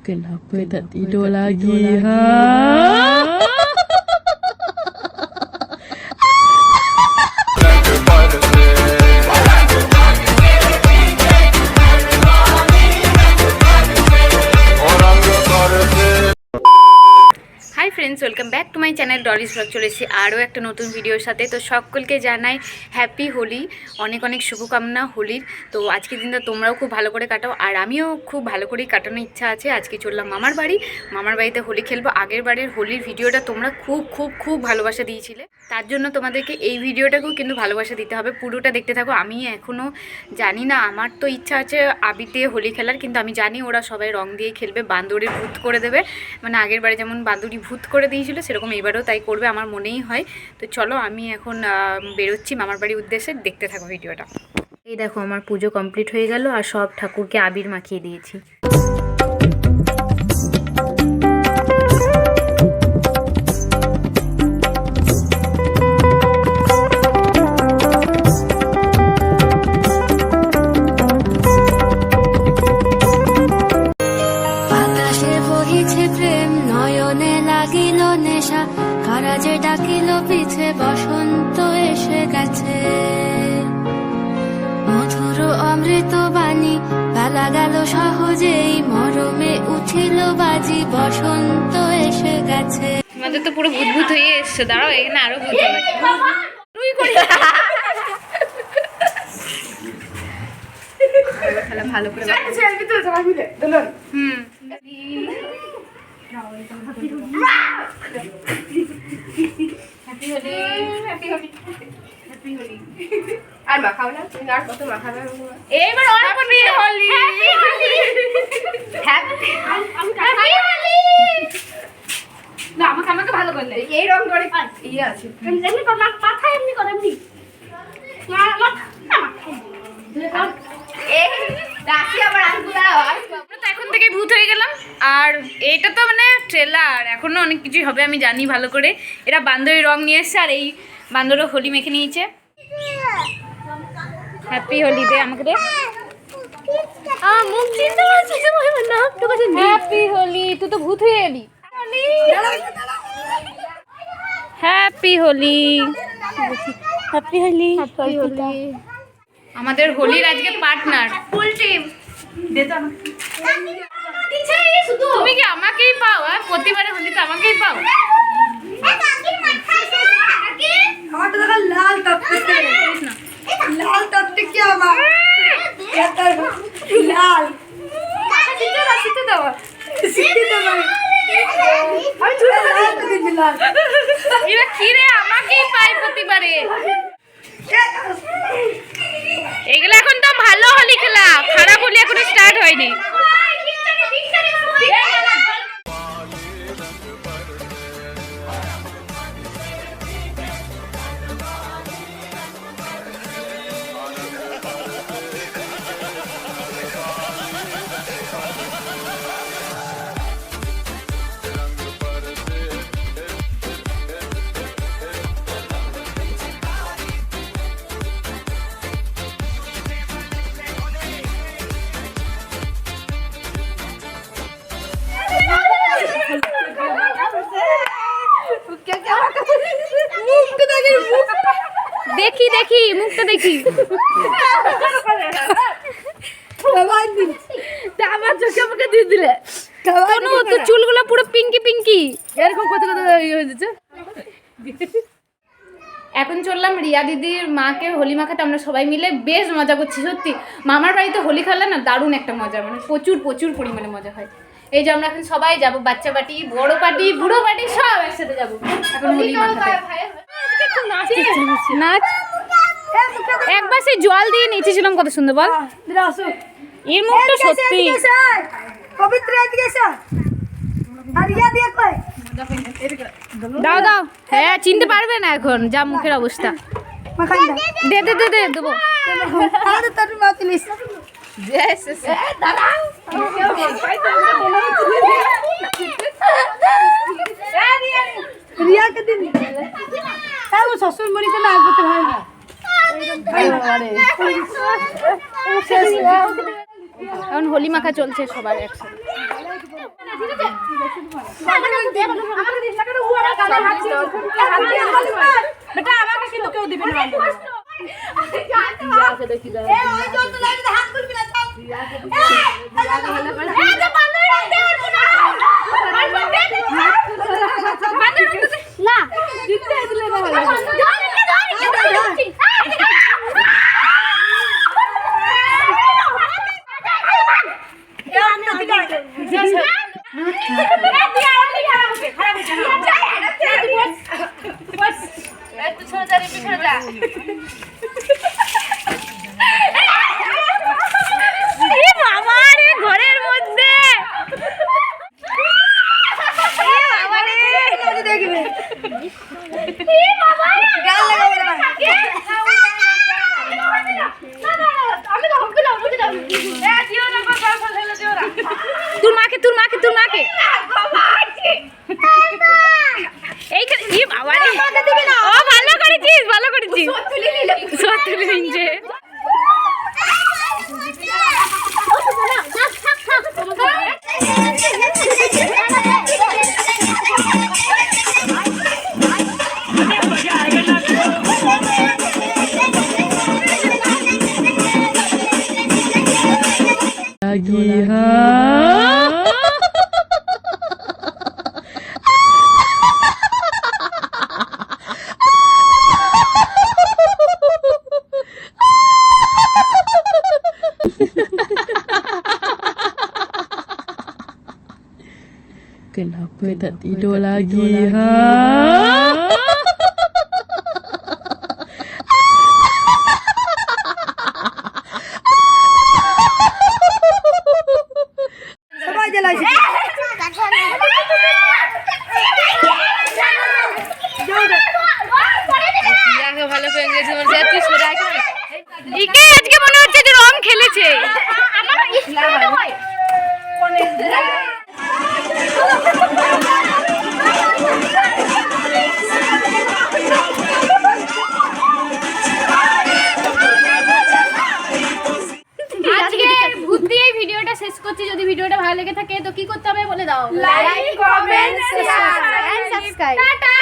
Kenapa, Kenapa tak tidur tak lagi? Tidur lagi? Ha? Friends welcome back to my channel Doris blog চলে এসেছি। আরও একটা নতুন ভিডিওর সাথে। তো সকলকে জানাই হ্যাপি হোলি। অনেক অনেক শুভকামনা হোলির। তো আজকের দিনটা তোমরাও খুব ভালো করে কাটাও। আর আমিও খুব ভালো করেই কাটানোর ইচ্ছা আছে। আজকে চললাম মামার বাড়ি। মামার বাড়িতে হোলি খেলব। আগের বারের হোলির ভিডিওটা তোমরা খুব খুব খুব ভালোবাসা দিয়েছিলে। তার জন্য তোমাদেরকে এই ভিডিওটাকেও কিন্তু ভালোবাসা দিতে হবে। পুরোটা দেখতে থাকো। আমি এখনও জানি না, আমার তো ইচ্ছা আছে দিয়ে হোলি খেলার। কিন্তু আমি জানি ওরা সবাই রং দিয়ে খেলবে বান্দরে ভূত করে দেবে। মানে আগের বারে যেমন বান্দুরি ভূত করে দিয়েছিল, সেরকম এবারও তাই করবে, আমার মনেই হয়। তো চলো, আমি এখন বেরোচ্ছি মামার বাড়ির উদ্দেশ্যে, দেখতে থাকো ভিডিওটা। এই দেখো, আমার পুজো কমপ্লিট হয়ে গেল, আর সব ঠাকুরকে আবির মাখিয়ে দিয়েছি। অমৃত বাণী। বেলা গেল সহজেই মরমে উঠিল বাজি। বসন্ত এসে গেছে। আমাদের তো পুরো ভূত হয়ে এসছে। দাঁড়াও এখানে আরও ভূত হবে তুই করি। ভালো করে হুম। আর মাখাও না তুমি আর কত মাখাবে এইবার করবি হোলি হ্যাপি হোলি না আমাকে আমাকে ভালো করলে। এই রং করে ইয়ে আছে। এমনি কর মাথা কর এখন থেকে ভূত হয়ে গেলাম। আর এটা তো মানে ট্রেলার এখনও অনেক কিছুই হবে আমি জানি ভালো করে। এরা বান্দরের রং নিয়ে এসছে আর এই বান্দরও হোলি মেখে নিয়েছে। হ্যাপি হোলি দে আমাকে দে। মুখ চিনতে পারছিস না একটু কাছে হ্যাপি হোলি তুই তো ভূত হয়ে এলি। হ্যাপি হোলি হ্যাপি হলি আমাদের হোলির আজকে পার্টনার ফুল টিম দে তো তুমি কি আমাকেই পাও আর প্রতিবারে হোলিতে আমাকেই পাও আমার তো দেখা লাল টপকে লাল টপকে কি আমার লাল তো দিবি লাল এরা কি? দেখি দেখি মুখটা দেখি। আমার চোখে আমাকে দিয়ে দিলে। তনু তো চুলগুলো পুরো পিঙ্কি পিঙ্কি। এরকম কত কত ইয়ে হয়ে যাচ্ছে। এখন চললাম রিয়া দিদির মাকে হোলি মাখাতে আমরা সবাই মিলে। বেশ মজা করছি সত্যি। মামার বাড়িতে হোলি খেলা না দারুণ একটা মজা মানে প্রচুর প্রচুর পরিমাণে মজা হয়। এই যে আমরা এখন সবাই যাব বাচ্চা পার্টি বড় পার্টি বুড়ো পার্টি সব একসাথে যাব। এখন হোলি মাখাতে। নাচ। একবার সেই জল দিয়ে নেচেছিলাম কত সুন্দর বল। এর মুখটা সত্যি। পবিত্র এদিকে দাও দাও। হ্যাঁ চিনতে পারবে না এখন যা মুখের অবস্থা। দে দে দে দে দেবো। শ্বশুর মরিতে না আসতে হয় না। এখন হোলি মাখা চলছে সবার একসাথে। বেটা আমাকে কিন্তু কেউ দিবে না ওই চল তো লাইনে হাত তুলবি না চল এই যে বান্দর রাখতে পারব না বান্দর দে বান্দর রাখতে না দিতে দিলে না ভালো ধর ধর ধর বাবা রে ঘরের মধ্যে দেখবে গাল লাগাবো না আমি তো হক দিলাম বুঝে যাবি এ দিও না গো গল্প হেলে দিও না তোর মাকে তোর মাকে তোর মাকে। এইখানে ই বাবা রে। ও, ভালো করেছিস ভালো করেছিস। lagi ha Kenapa tak tidur lagi ha? ভিডিওটা শেষ করছি। যদি ভিডিওটা ভালো লেগে থাকে তো কি করতে হবে বলে দাও? Like comment share and subscribe tata!